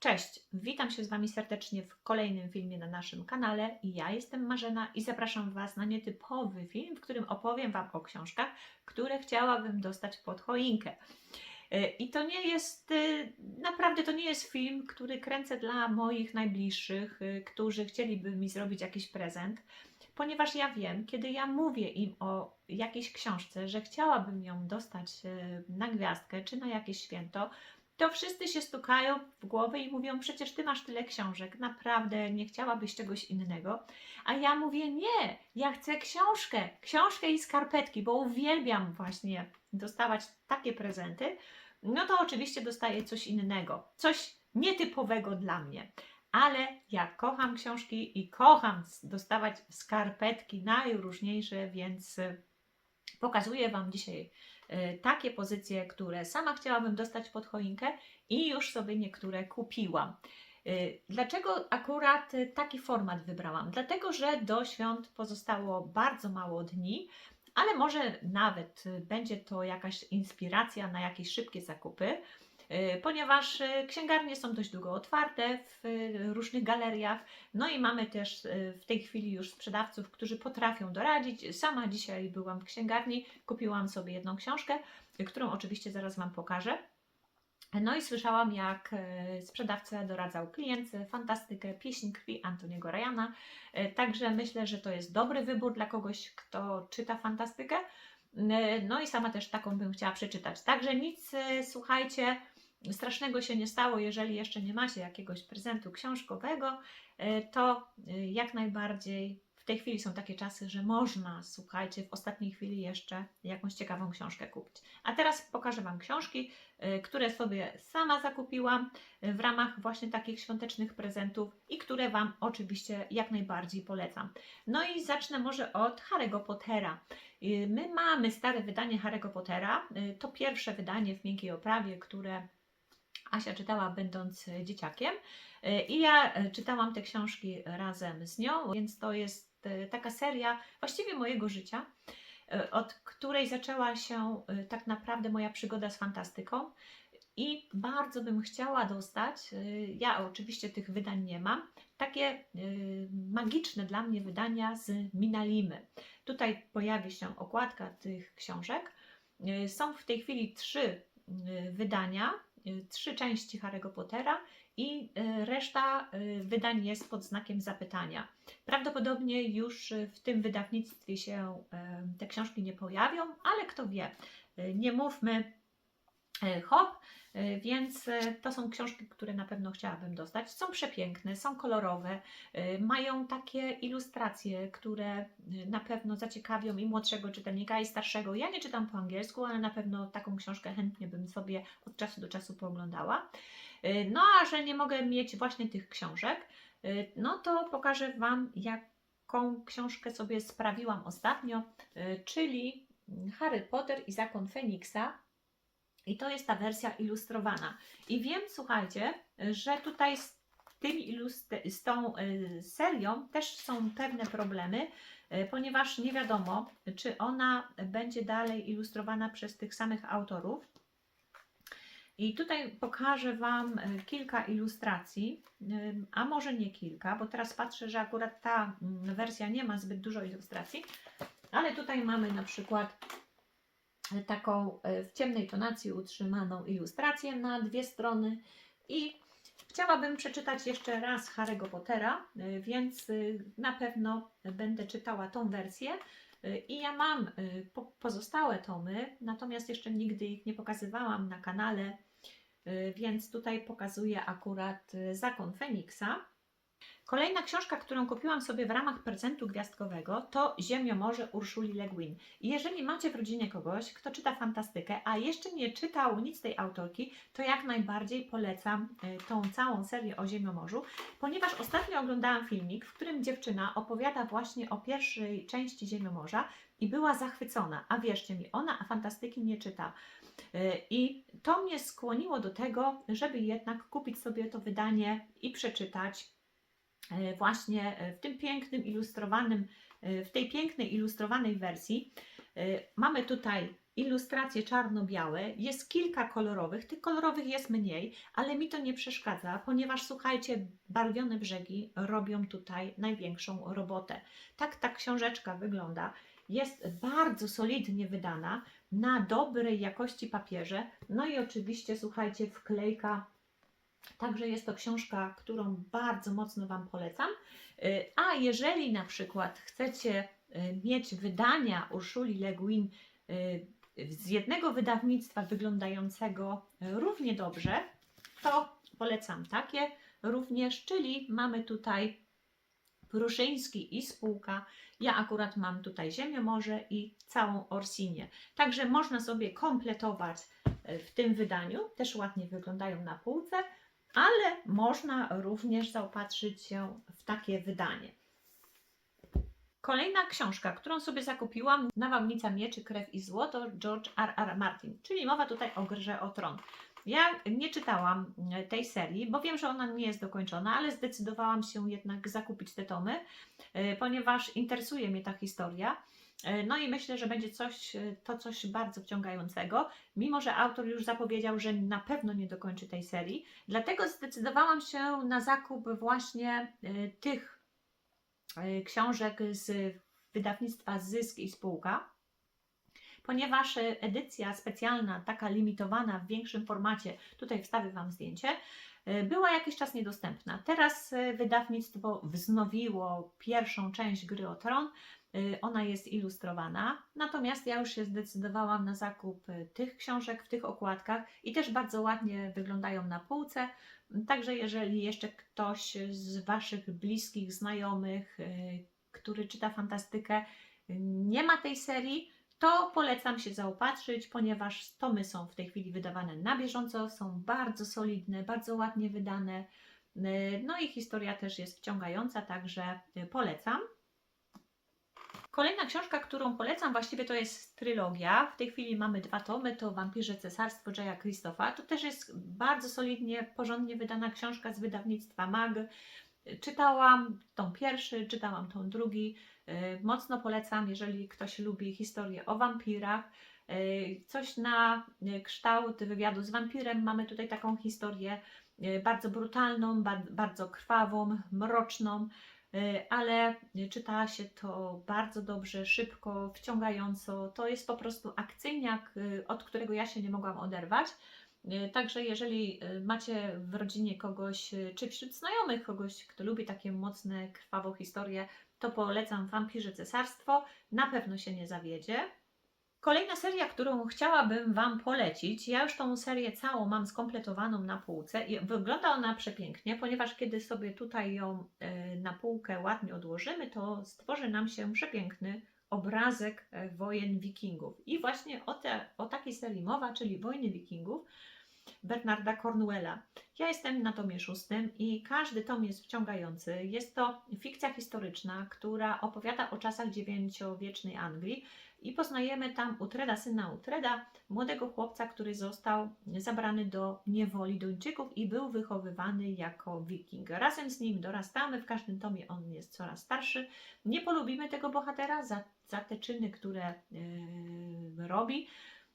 Cześć, witam się z Wami serdecznie w kolejnym filmie na naszym kanale. Ja jestem Marzena i zapraszam Was na nietypowy film, w którym opowiem Wam o książkach, które chciałabym dostać pod choinkę. Y, I to nie jest, y, naprawdę to nie jest film, który kręcę dla moich najbliższych, y, którzy chcieliby mi zrobić jakiś prezent, ponieważ ja wiem, kiedy ja mówię im o jakiejś książce, że chciałabym ją dostać na gwiazdkę czy na jakieś święto, to wszyscy się stukają w głowę i mówią: Przecież ty masz tyle książek, naprawdę nie chciałabyś czegoś innego. A ja mówię: Nie, ja chcę książkę, książkę i skarpetki, bo uwielbiam właśnie dostawać takie prezenty. No to oczywiście dostaję coś innego, coś nietypowego dla mnie. Ale ja kocham książki i kocham dostawać skarpetki najróżniejsze, więc y, pokazuję Wam dzisiaj takie pozycje, które sama chciałabym dostać pod choinkę i już sobie niektóre kupiłam. Y, Dlaczego akurat y, taki format wybrałam? Dlatego, że do świąt pozostało bardzo mało dni, ale może nawet y, będzie to jakaś inspiracja na jakieś szybkie zakupy, y, ponieważ y, księgarnie są dość długo otwarte w y, różnych galeriach. No i mamy też y, w tej chwili już sprzedawców, którzy potrafią doradzić. Sama dzisiaj byłam w księgarni, kupiłam sobie jedną książkę, y, którą oczywiście zaraz Wam pokażę. No i słyszałam, jak sprzedawca doradzał klientce fantastykę Pieśń krwi Antoniego Ryana. E, Także myślę, że to jest dobry wybór dla kogoś, kto czyta fantastykę. No i sama też taką bym chciała przeczytać. Także nic, słuchajcie, strasznego się nie stało, jeżeli jeszcze nie macie jakiegoś prezentu książkowego, e, to e, jak najbardziej w tej chwili są takie czasy, że można, słuchajcie, w ostatniej chwili jeszcze jakąś ciekawą książkę kupić. A teraz pokażę Wam książki, y, które sobie sama zakupiłam w ramach właśnie takich świątecznych prezentów i które Wam oczywiście jak najbardziej polecam. No i zacznę może od Harry'ego Pottera. My mamy stare wydanie Harry'ego Pottera. To pierwsze wydanie w miękkiej oprawie, które Asia czytała będąc dzieciakiem. Y, I ja y, czytałam te książki razem z nią, więc to jest y, taka seria właściwie mojego życia od której zaczęła się tak naprawdę moja przygoda z fantastyką. I bardzo bym chciała dostać, ja oczywiście tych wydań nie mam, takie magiczne dla mnie wydania z Minalimy. Tutaj pojawi się okładka tych książek. Są w tej chwili trzy wydania, trzy części Harry'ego Pottera i y, reszta y, wydań jest pod znakiem zapytania. Prawdopodobnie już y, w tym wydawnictwie się te książki nie pojawią, ale kto wie, nie mówmy hop, e, więc e, to są książki, które na pewno chciałabym dostać. Są przepiękne, są kolorowe, e, mają takie ilustracje, które e, na pewno zaciekawią i młodszego czytelnika, i starszego. Ja nie czytam po angielsku, ale na pewno taką książkę chętnie bym sobie od czasu do czasu pooglądała. E, No a że nie mogę mieć właśnie tych książek, no to pokażę Wam, jaką książkę sobie sprawiłam ostatnio, czyli Harry Potter i Zakon Feniksa. I to jest ta wersja ilustrowana. I wiem, słuchajcie, że tutaj z, ilustr- z tą y, serią też są pewne problemy, y, ponieważ nie wiadomo, czy ona będzie dalej ilustrowana przez tych samych autorów. I tutaj pokażę Wam y, kilka ilustracji, a może nie kilka, bo teraz patrzę, że akurat ta mm, wersja nie ma zbyt dużo ilustracji, ale tutaj mamy na przykład taką y, w ciemnej tonacji utrzymaną ilustrację na dwie strony i chciałabym przeczytać jeszcze raz Harry'ego Pottera, y, więc y, na pewno będę czytała tą wersję. Y, I ja mam y, po- pozostałe tomy, natomiast jeszcze nigdy ich nie pokazywałam na kanale, y, więc tutaj pokazuję akurat y, Zakon Feniksa. Kolejna książka, którą kupiłam sobie w ramach prezentu gwiazdkowego, to Ziemiomorze Urszuli Le Guin. Jeżeli macie w rodzinie kogoś, kto czyta fantastykę, a jeszcze nie czytał nic tej autorki, to jak najbardziej polecam y, tą całą serię o Ziemiomorzu, ponieważ ostatnio oglądałam filmik, w którym dziewczyna opowiada właśnie o pierwszej części Ziemiomorza i była zachwycona. A wierzcie mi, ona fantastyki nie czyta. Y, I to mnie skłoniło do tego, żeby jednak kupić sobie to wydanie i przeczytać e, właśnie e, w tym pięknym ilustrowanym, e, w tej pięknej ilustrowanej wersji. E, Mamy tutaj ilustracje czarno-białe, jest kilka kolorowych, tych kolorowych jest mniej, ale mi to nie przeszkadza, ponieważ słuchajcie, barwione brzegi robią tutaj największą robotę. Tak ta książeczka wygląda. Jest bardzo solidnie wydana na dobrej jakości papierze. No i oczywiście, słuchajcie, wklejka. Także jest to książka, którą bardzo mocno Wam polecam. Y, A jeżeli na przykład chcecie y, mieć wydania Urszuli Le Guin y, z jednego wydawnictwa wyglądającego równie dobrze, to polecam takie również, czyli mamy tutaj Pruszyński i spółka. Ja akurat mam tutaj Ziemię Morze i całą Orsinię. Także można sobie kompletować w tym wydaniu. Też ładnie wyglądają na półce, ale można również zaopatrzyć się w takie wydanie. Kolejna książka, którą sobie zakupiłam, Nawałnica Mieczy, Krew i Złoto, George R. R. Martin, czyli mowa tutaj o grze o tron. Ja nie czytałam tej serii, bo wiem, że ona nie jest dokończona, ale zdecydowałam się jednak zakupić te tomy, e, ponieważ interesuje mnie ta historia. E, No i myślę, że będzie coś, e, to coś bardzo wciągającego, mimo że autor już zapowiedział, że na pewno nie dokończy tej serii. Dlatego zdecydowałam się na zakup właśnie e, tych książek z wydawnictwa Zysk i Spółka ponieważ edycja specjalna, taka limitowana w większym formacie, tutaj wstawię Wam zdjęcie, była jakiś czas niedostępna. Teraz e, wydawnictwo wznowiło pierwszą część Gry o Tron. E, Ona jest ilustrowana, natomiast ja już się zdecydowałam na zakup tych książek w tych okładkach i też bardzo ładnie wyglądają na półce. Także jeżeli jeszcze ktoś z Waszych bliskich, znajomych, który czyta fantastykę, nie ma tej serii, to polecam się zaopatrzyć, ponieważ tomy są w tej chwili wydawane na bieżąco, są bardzo solidne, bardzo ładnie wydane. Yy, No i historia też jest wciągająca, także yy, polecam. Kolejna książka, którą polecam, właściwie to jest trylogia. W tej chwili mamy dwa tomy, to Wampirze Cesarstwo Jaya Christopha. To też jest bardzo solidnie, porządnie wydana książka z wydawnictwa MAG. Czytałam tą pierwszy, czytałam tą drugi. Yy, Mocno polecam, jeżeli ktoś lubi historię o wampirach. Yy, Coś na yy, kształt wywiadu z wampirem. Mamy tutaj taką historię bardzo brutalną, ba- bardzo krwawą, mroczną, ale czyta się to bardzo dobrze, szybko, wciągająco. To jest po prostu akcyjniak, od którego ja się nie mogłam oderwać. Yy, Także jeżeli yy, macie w rodzinie kogoś, yy, czy wśród znajomych kogoś, kto lubi takie mocne, krwawą historię, to polecam Wampirze Cesarstwo. Na pewno się nie zawiedzie. Kolejna seria, którą chciałabym Wam polecić, ja już tą serię całą mam skompletowaną na półce i wygląda ona przepięknie, ponieważ kiedy sobie tutaj ją e, na półkę ładnie odłożymy, to stworzy nam się przepiękny obrazek e, wojen wikingów. I właśnie o, te, o takiej serii mowa, czyli Wojny Wikingów Bernarda Cornwella. Ja jestem na tomie szóstym i każdy tom jest wciągający. Jest to fikcja historyczna, która opowiada o czasach dziewięciowiecznej Anglii i poznajemy tam Utreda, syna Utreda, młodego chłopca, który został zabrany do niewoli Duńczyków i był wychowywany jako wiking. Razem z nim dorastamy, w każdym tomie on jest coraz starszy. Nie polubimy tego bohatera za, za te czyny, które yy, robi,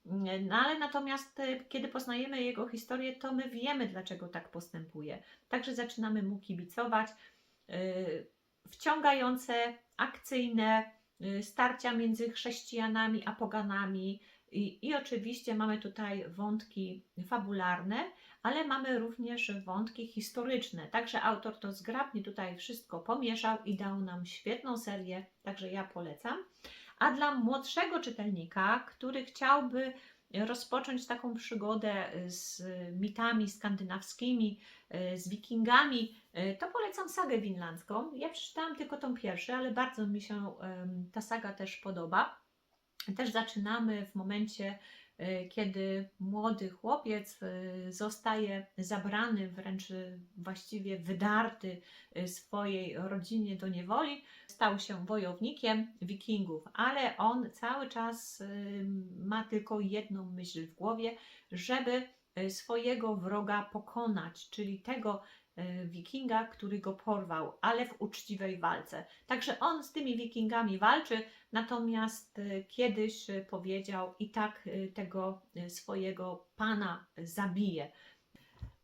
no ale natomiast y, kiedy poznajemy jego historię, to my wiemy, dlaczego tak postępuje. Także zaczynamy mu kibicować. Y, Wciągające, akcyjne y, starcia między chrześcijanami a poganami. I, I oczywiście mamy tutaj wątki fabularne, ale mamy również wątki historyczne. Także autor to zgrabnie tutaj wszystko pomieszał i dał nam świetną serię, także ja polecam. A dla młodszego czytelnika, który chciałby rozpocząć taką przygodę z mitami skandynawskimi, e, z wikingami, e, to polecam sagę winlandzką. Ja przeczytałam tylko tą pierwszy, ale bardzo mi się ta saga też podoba. Też zaczynamy w momencie, kiedy młody chłopiec e, zostaje zabrany, wręcz e, właściwie wydarty swojej rodzinie do niewoli, stał się wojownikiem wikingów, ale on cały czas y, ma tylko jedną myśl w głowie, żeby swojego wroga pokonać, czyli tego wikinga, który go porwał, ale w uczciwej walce. Także on z tymi wikingami walczy, natomiast e, kiedyś e, powiedział i tak e, tego e, swojego pana zabije.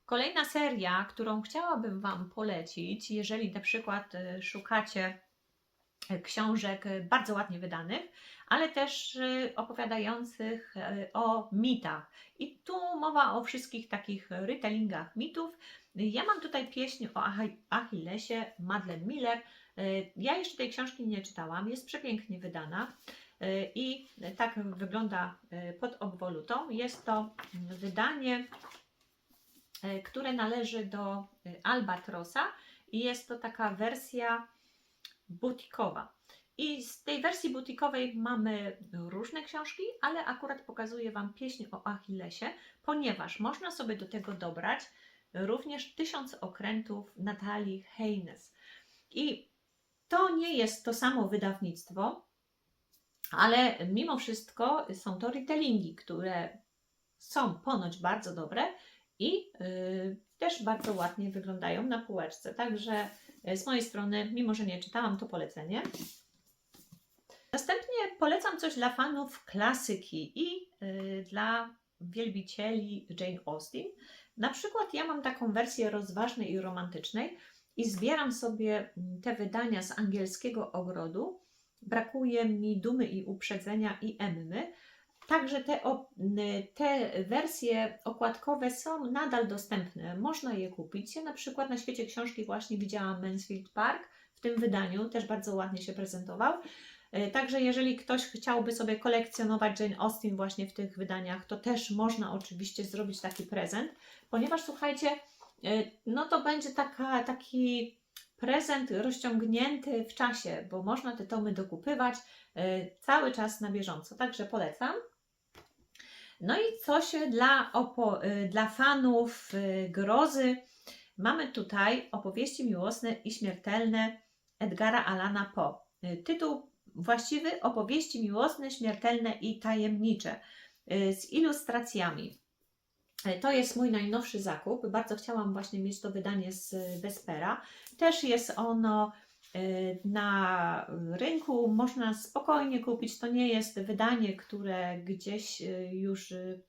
Kolejna seria, którą chciałabym Wam polecić, jeżeli na przykład e, szukacie e, książek e, bardzo ładnie wydanych, ale też e, opowiadających e, o mitach. I tu mowa o wszystkich takich retellingach mitów. Ja mam tutaj pieśń o Achi- Achillesie, Madeleine Miller. Ja jeszcze tej książki nie czytałam, jest przepięknie wydana. I tak wygląda pod obwolutą. Jest to wydanie które należy do Albatrosa i jest to taka wersja butikowa. I z tej wersji butikowej mamy różne książki, ale akurat pokazuję Wam pieśń o Achillesie, ponieważ można sobie do tego dobrać również tysiąc okrętów Natalii Haynes. I to nie jest to samo wydawnictwo, ale mimo wszystko są to retellingi, które są ponoć bardzo dobre i y, też bardzo ładnie wyglądają na półeczce. Także z mojej strony, mimo że nie czytałam, to polecenie. Następnie polecam coś dla fanów klasyki i y, dla wielbicieli Jane Austen. Na przykład ja mam taką wersję rozważnej i romantycznej i zbieram sobie mm, te wydania z angielskiego ogrodu. Brakuje mi dumy i uprzedzenia i Emmy. Także te, te wersje okładkowe są nadal dostępne. Można je kupić. Ja na przykład na świecie książki właśnie widziałam Mansfield Park w tym wydaniu, też bardzo ładnie się prezentował. E, Także jeżeli ktoś chciałby sobie kolekcjonować Jane Austen właśnie w tych wydaniach, to też można oczywiście zrobić taki prezent, ponieważ słuchajcie, e, no to będzie taka, taki prezent rozciągnięty w czasie, bo można te tomy dokupywać e, cały czas na bieżąco. Także polecam. No i coś dla, opo- y, dla fanów y, grozy. Mamy tutaj opowieści miłosne i śmiertelne Edgara Alana Poe. Y, Tytuł właściwy opowieści miłosne, śmiertelne i tajemnicze z ilustracjami. To jest mój najnowszy zakup. Bardzo chciałam właśnie mieć to wydanie z Vespera. Też jest ono na rynku, można spokojnie kupić. To nie jest wydanie, które gdzieś y, już y,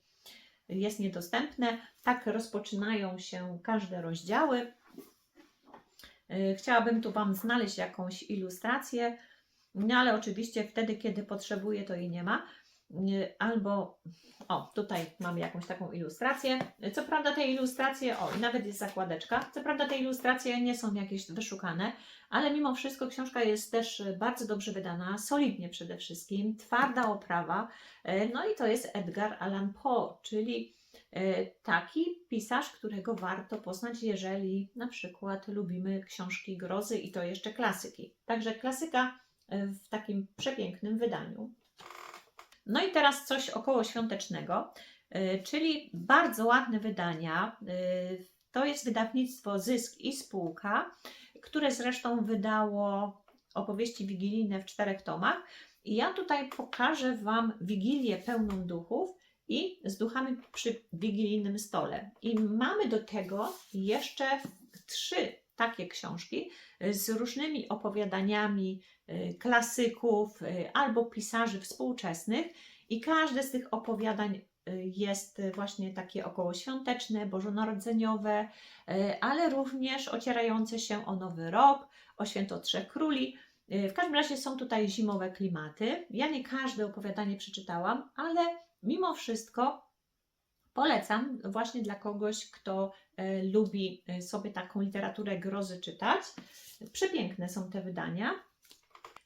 jest niedostępne. Tak rozpoczynają się każde rozdziały. Y, Chciałabym tu Wam znaleźć jakąś ilustrację, no ale oczywiście wtedy, kiedy potrzebuję, to jej nie ma. Y, Albo, o, tutaj mamy jakąś taką ilustrację. Co prawda te ilustracje, o, nawet jest zakładeczka. Co prawda te ilustracje nie są jakieś wyszukane, ale mimo wszystko książka jest też bardzo dobrze wydana, solidnie przede wszystkim, twarda oprawa. E, No i to jest Edgar Allan Poe, czyli e, taki pisarz, którego warto poznać, jeżeli na przykład lubimy książki grozy i to jeszcze klasyki. Także klasyka w takim przepięknym wydaniu. No i teraz coś około świątecznego, e, czyli bardzo ładne wydania. E, To jest wydawnictwo Zysk i Spółka, które zresztą wydało opowieści wigilijne w czterech tomach. I ja tutaj pokażę Wam Wigilię pełną duchów i z duchami przy wigilijnym stole. I mamy do tego jeszcze trzy takie książki z różnymi opowiadaniami y, klasyków y, albo pisarzy współczesnych i każde z tych opowiadań y, jest właśnie takie okołoświąteczne, bożonarodzeniowe, y, ale również ocierające się o Nowy Rok, o Święto Trzech Króli. Y, W każdym razie są tutaj zimowe klimaty. Ja nie każde opowiadanie przeczytałam, ale mimo wszystko polecam właśnie dla kogoś, kto e, lubi e, sobie taką literaturę grozy czytać. Przepiękne są te wydania.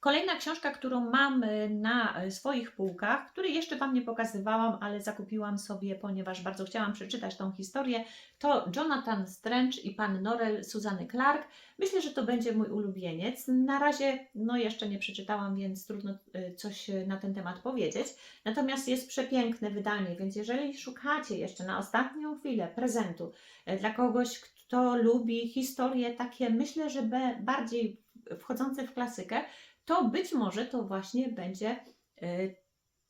Kolejna książka, którą mam na e, swoich półkach, której jeszcze Wam nie pokazywałam, ale zakupiłam sobie, ponieważ bardzo chciałam przeczytać tą historię, to Jonathan Strange i Pan Norrell Suzanny Clark. Myślę, że to będzie mój ulubieniec. Na razie no jeszcze nie przeczytałam, więc trudno e, coś e, na ten temat powiedzieć. Natomiast jest przepiękne wydanie, więc jeżeli szukacie jeszcze na ostatnią chwilę prezentu dla kogoś, kto lubi historie takie, myślę, że bardziej wchodzące w klasykę, to być może to właśnie będzie e,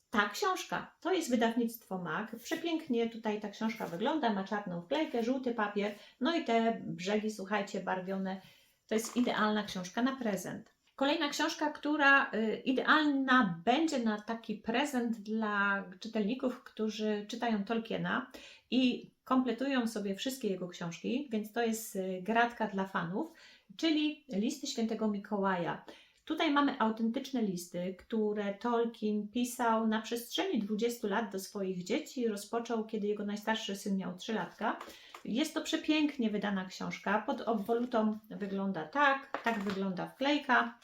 ta książka. To jest wydawnictwo MAK. Przepięknie tutaj ta książka wygląda. Ma czarną wklejkę, żółty papier. No i te brzegi, słuchajcie, barwione. To jest idealna książka na prezent. Kolejna książka, która y, idealna będzie na taki prezent dla czytelników, którzy czytają Tolkiena i kompletują sobie wszystkie jego książki, więc to jest y, gratka dla fanów, czyli listy świętego Mikołaja. Tutaj mamy autentyczne listy, które Tolkien pisał na przestrzeni 20 lat do swoich dzieci. Rozpoczął, kiedy jego najstarszy syn miał 3 latka. Jest to przepięknie wydana książka. Pod obwolutą wygląda tak, tak wygląda wklejka.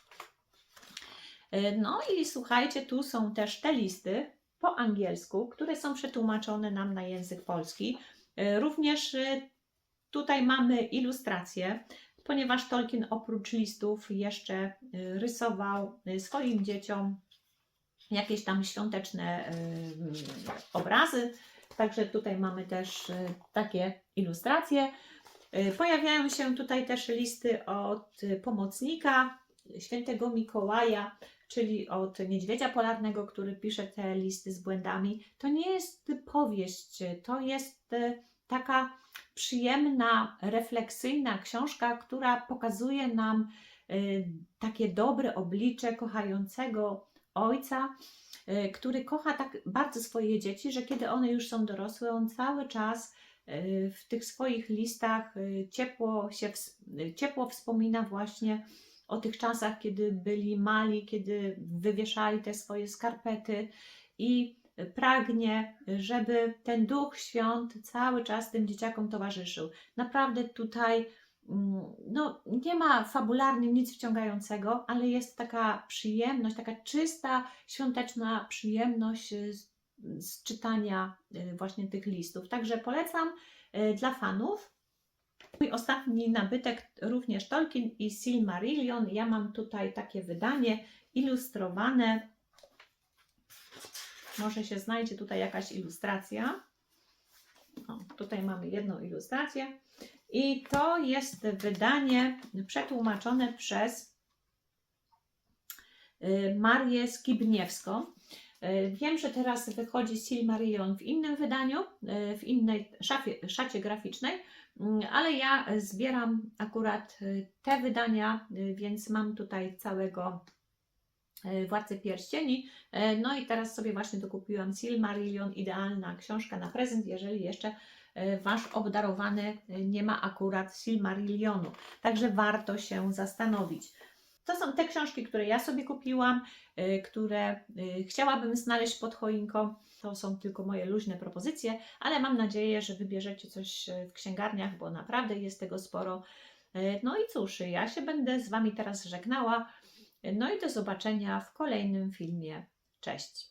E, No i słuchajcie, tu są też te listy po angielsku, które są przetłumaczone nam na język polski. E, Również e, tutaj mamy ilustracje, ponieważ Tolkien oprócz listów jeszcze e, rysował e, swoim dzieciom jakieś tam świąteczne e, obrazy. Także tutaj mamy też takie ilustracje. Pojawiają się tutaj też listy od pomocnika świętego Mikołaja, czyli od niedźwiedzia polarnego, który pisze te listy z błędami. To nie jest powieść, to jest taka przyjemna, refleksyjna książka, która pokazuje nam e, takie dobre oblicze kochającego ojca, e, który kocha tak bardzo swoje dzieci, że kiedy one już są dorosłe, on cały czas e, w tych swoich listach ciepło się ciepło wspomina właśnie o tych czasach, kiedy byli mali, kiedy wywieszali te swoje skarpety i pragnie, żeby ten Duch Świąt cały czas tym dzieciakom towarzyszył. Naprawdę tutaj mm, no, nie ma fabularnie nic wciągającego, ale jest taka przyjemność, taka czysta, świąteczna przyjemność y, z, z czytania y, właśnie tych listów. Także polecam y, dla fanów. Mój ostatni nabytek również Tolkien i Silmarillion. Ja mam tutaj takie wydanie ilustrowane. Może się znajdzie tutaj jakaś ilustracja. O, tutaj mamy jedną ilustrację. I to jest wydanie przetłumaczone przez y, Marię Skibniewską. Y, Wiem, że teraz wychodzi Silmarillion w innym wydaniu, y, w innej szafie, szacie graficznej, Mm, ale ja zbieram akurat te wydania, więc mam tutaj całego e, Władcę Pierścieni. E, No i teraz sobie właśnie dokupiłam Silmarillion, idealna książka na prezent, jeżeli jeszcze e, Wasz obdarowany nie ma akurat Silmarillionu. Także warto się zastanowić. To są te książki, które ja sobie kupiłam, które chciałabym znaleźć pod choinką. To są tylko moje luźne propozycje, ale mam nadzieję, że wybierzecie coś w księgarniach, bo naprawdę jest tego sporo. No i cóż, ja się będę z Wami teraz żegnała. No i do zobaczenia w kolejnym filmie. Cześć!